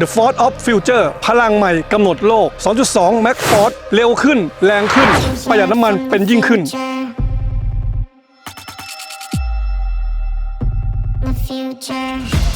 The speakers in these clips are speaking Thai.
The Force of Future พลังใหม่กำหนดโลก 2.2 Max Force เร็วขึ้น แรงขึ้น ประหยัดน้ำมันเป็นยิ่งขึ้น future.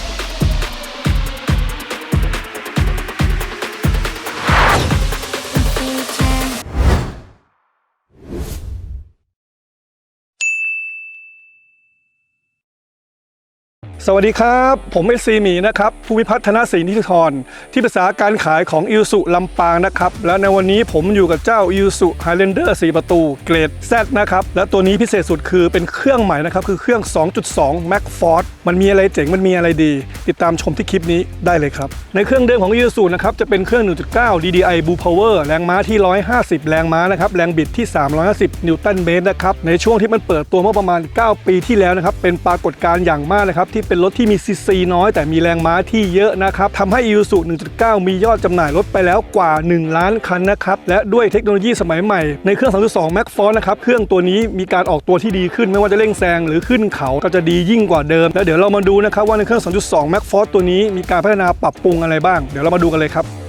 สวัสดีครับ ผมเอซีหมีนะครับผู้พิพัฒนาศรีนิติธรที่ปรึกษาการขายของอิวสุลำปางนะครับ และในวันนี้ผมอยู่กับเจ้าอิวสุไฮเลนเดอร์4ประตู เกรด Z นะครับ และตัวนี้พิเศษสุดคือเป็นเครื่องใหม่นะครับ คือเครื่อง 2.2 Max Force มันมีอะไรเจ๋ง มันมีอะไรดี ติดตามชมที่คลิปนี้ได้เลยครับ ในเครื่องเดิมของอิวสุนะครับ จะเป็นเครื่อง 1.9 DDI Blue Power แรงม้าที่ 150 แรงม้านะครับแรงบิดที่ 350 นิวตันเมตรนะครับในช่วงที่มันเปิดตัวเมื่อประมาณ 9 ปีที่แล้วนะครับเป็นปรากฏการณ์อย่างมากนะครับที่เป็นรถที่มีซีซีน้อยแต่มีแรงม้าที่เยอะนะครับทำให้ i ิ u 1.9 มียอดจำหน่ายรถไปแล้วกว่า 1 ล้านคันนะครับและด้วยเทคโนโลยีสมัยใหม่ในเครื่อง 3.2 Max Force นะครับเครื่องตัวนี้มีการออกตัวที่ดีขึ้นไม่ว่าจะเร่งแซงหรือขึ้นเขาก็จะดียิ่งกว่าเดิม แล้วเดี๋ยวเรามาดูนะครับว่าในเครื่อง2.2 Max Force ตัวนี้มีการพัฒนาปรับปรุงอะไรบ้าง เดี๋ยวเรามาดูกันเลยครับ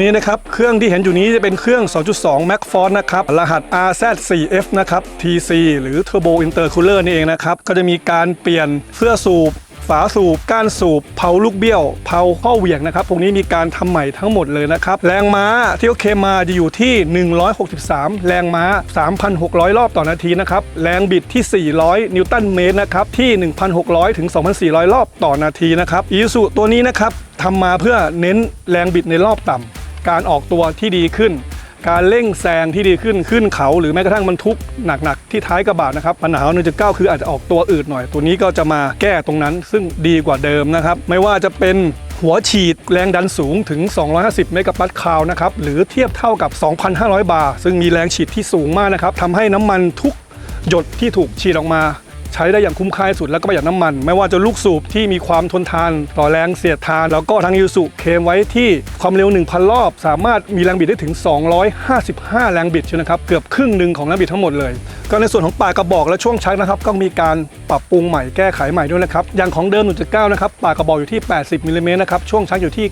นี่นะครับ เครื่องที่เห็นอยู่นี้จะเป็นเครื่อง 2.2 Max Force นะครับ รหัส RZ4F นะครับ TC หรือ Turbo Intercooler นี่เองนะครับ ก็จะมีการเปลี่ยนเสื้อสูบ ฝาสูบ ก้านสูบ เผาลูกเบี้ยว เผาข้อเหวี่ยงนะครับ พวกนี้มีการทำใหม่ทั้งหมดเลยนะครับ แรงม้าที่โอเคมาจะอยู่ที่ 163 แรงม้า 3,600 รอบต่อนาทีนะครับ แรงบิดที่ 400 นิวตันเมตรนะครับ ที่ 1,600 ถึง 2,400 รอบต่อนาทีนะครับอีสุตัวนี้นะครับทำมาเพื่อเน้นแรงบิดในรอบต่ำ การออกตัวที่ดีขึ้น การเร่งแซงที่ดีขึ้นขึ้นเขาหรือแม้กระทั่งบรรทุกหนักๆที่ท้ายกระบะนะครับปัญหาของ1.9คืออาจจะออกตัวอืดหน่อย ตัวนี้ก็จะมาแก้ตรงนั้น ซึ่งดีกว่าเดิมนะครับ ไม่ว่าจะเป็นหัวฉีดแรงดันสูงถึง 250 เมกะปัสคาลนะครับหรือเทียบเท่ากับ 2,500 บาร์ซึ่งมีแรงฉีดที่สูงมากนะครับทำให้น้ำมันทุกหยดที่ถูกฉีดออกมา ใช้ได้อย่างคุ้มค่าสุดแล้วก็ประหยัดน้ำมัน ไม่ว่าจะลูกสูบที่มีความทนทาน ต่อแรงเสียดทาน แล้วก็ทางยูสุเคมไว้ที่ความเร็ว 1,000 รอบ สามารถมีแรงบิดได้ถึง 255 แรงบิดเชียวนะครับเกือบครึ่งหนึ่งของแรงบิดทั้งหมดเลยก็ในส่วนของปากกระบอกและช่วงชักนะครับก็มีการปรับปรุงใหม่แก้ไขใหม่ด้วยนะครับอย่างของเดิม 1.9 นะครับปากกระบอกอยู่ที่ 80มิลลิเมตรนะครับช่วงชักอยู่ที่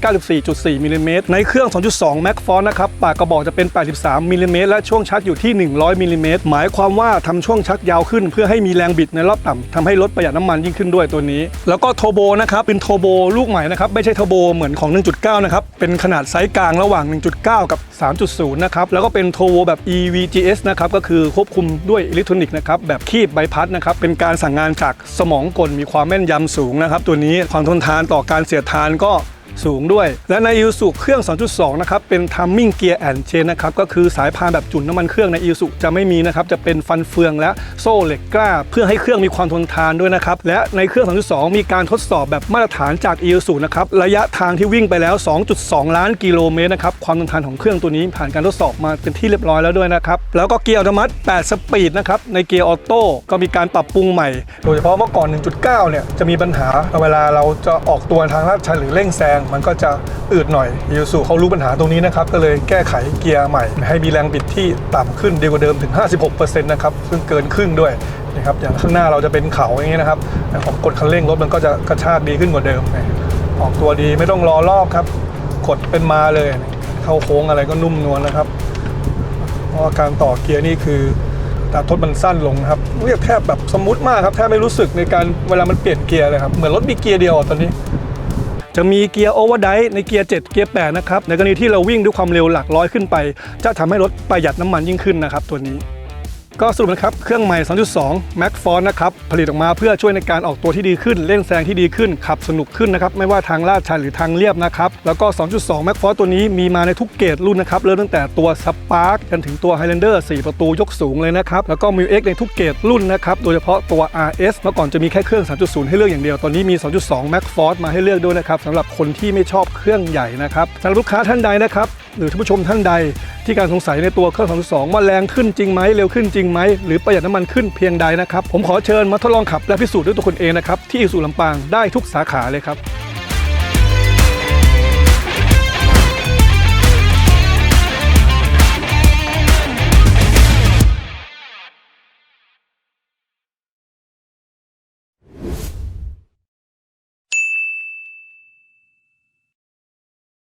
94.4มิลลิเมตรในเครื่อง 2.2 Max Force นะครับปากกระบอกจะเป็น 83มิลลิเมตรและช่วงชักอยู่ที่ 100มิลลิเมตรหมายความว่าทำช่วงชักยาวขึ้น เพื่อให้มีแรงบิดในรอบต่ำทำให้รถประหยัดน้ำมันยิ่งขึ้นด้วยตัวนี้ แล้วก็โทโบนะครับเป็นโทโบลูกใหม่นะครับไม่ใช่โทโบเหมือนของ 1.9 นะครับเป็นขนาดไซส์กลางระหว่าง 1.9 กับ 3.0 นะครับ แล้วก็เป็นโทโบแบบ EVGS นะครับ ก็คือควบคุมด้วยอิเล็กทรอนิกส์นะครับ แบบคีบใบพัดนะครับ เป็นการสั่งงานจากสมองกลมีความแม่นยำสูงนะครับ ตัวนี้ความทนทานต่อการเสียดทานก็ สูงด้วย และใน i ิ s u เครื่อง 2.2 นะครับ เป็น Timing Gear and Chain นนะครับ ก็คือสายพานแบบจุ่นน้ำมันเครื่องใน i ิ s u จะไม่มีนะครับ จะเป็นฟันเฟืองและโซ่เหล็กกล้า เพื่อให้เครื่องมีความทนทานด้วยนะครับ และในเครื่อง 2.2 มีการทดสอบแบบมาตรฐานจาก i ิ s u นะครับ ระยะทางที่วิ่งไปแล้ว 2.2 ล้านกิโลเมตรนะครับ ความทนทานของเครื่องตัวนี้ผ่านการทดสอบมาเป็นที่เรียบร้อยแล้วด้วยนะครับ แล้วก็เกียร์อัตโนมัติ 8 สปีดนะครับ ในเกียร์ออโต้ก็มีการปรับปรุงใหม่ โดยเฉพาะเมื่อก่อน 1.9 เนี่ย จะมีปัญหาเวลาเราจะออกตัวทางลาดชันหรือเร่งแซงมันก็จะอืดหน่อยยูสุเขารู้ปัญหาตรงนี้นะครับ ก็เลยแก้ไขเกียร์ใหม่ ให้มีแรงบิดที่ต่ำขึ้นดีกว่าเดิมถึง 56%นะครับซึ่งเกินครึ่งด้วยนะครับอย่างข้างหน้าเราจะเป็นเขาอย่างนี้นะครับแต่ของกดคันเร่งรถมันก็จะกระชากดีขึ้นกว่าเดิม ออกตัวดีไม่ต้องรอรอบครับ กดเป็นมาเลย เข้าโค้งอะไรก็นุ่มนวลนะครับ เพราะการต่อเกียร์นี่คือต่ทดมันสั้นลงครับเรียกแทบแบบสมูทมากครับแทบไม่รู้สึกในการเวลามันเปลี่ยนเกียร์เลยครับ เหมือนรถมีเกียร์เดียวตอนนี้ จะมีเกียร์โอเวอร์ไดในเกียร์ 7 เกียร์ 8 นะครับ ในกรณีที่เราวิ่งด้วยความเร็วหลักร้อยขึ้นไป จะทำให้รถประหยัดน้ำมันยิ่งขึ้นนะครับตัวนี้ ก็สรุปนะครับเครื่องใหม่ 2.2 Max f o n นะครับผลิตออกมาเพื่อช่วยในการออกตัวที่ดีขึ้นเร่งแซงที่ดีขึ้น ขับสนุกขึ้นนะครับไม่ว่าทางลาดชันหรือทางเรียบนะครับแล้วก็ 2.2 Max Force ตัวนี้มีมาในทุกเกรดรุ่นนะครับเริ่มตั้งแต่ตัว Spark จนถึงตัว Highlander 4 ประตูยกสูงเลยนะครับแล้วก็ m ิ X ในทุกเกรดรุ่นนะครับโดยเฉพาะตัว RS เมื่อก่อนจะมีแค่เครื่อง 3.0 ให้เลือกอย่างเดียวตอนนี้มี 2.2 Max Force มาให้เลือกด้วยนะครับสำหรับคนที่ไม่ชอบเครื่องใหญ่นะครับสำหรับลูกค้าท่านใดนะครับหรือท่านผู้ชมท่านใด ที่การสงสัยในตัวเครื่อง2.2ว่าแรงขึ้นจริงไหมเร็วขึ้นจริงไหมหรือประหยัดน้ำมันขึ้นเพียงใดนะครับผมขอเชิญมาทดลองขับและพิสูจน์ด้วยตัวคุณเองนะครับที่อิสุลำปางได้ทุกสาขาเลยครับ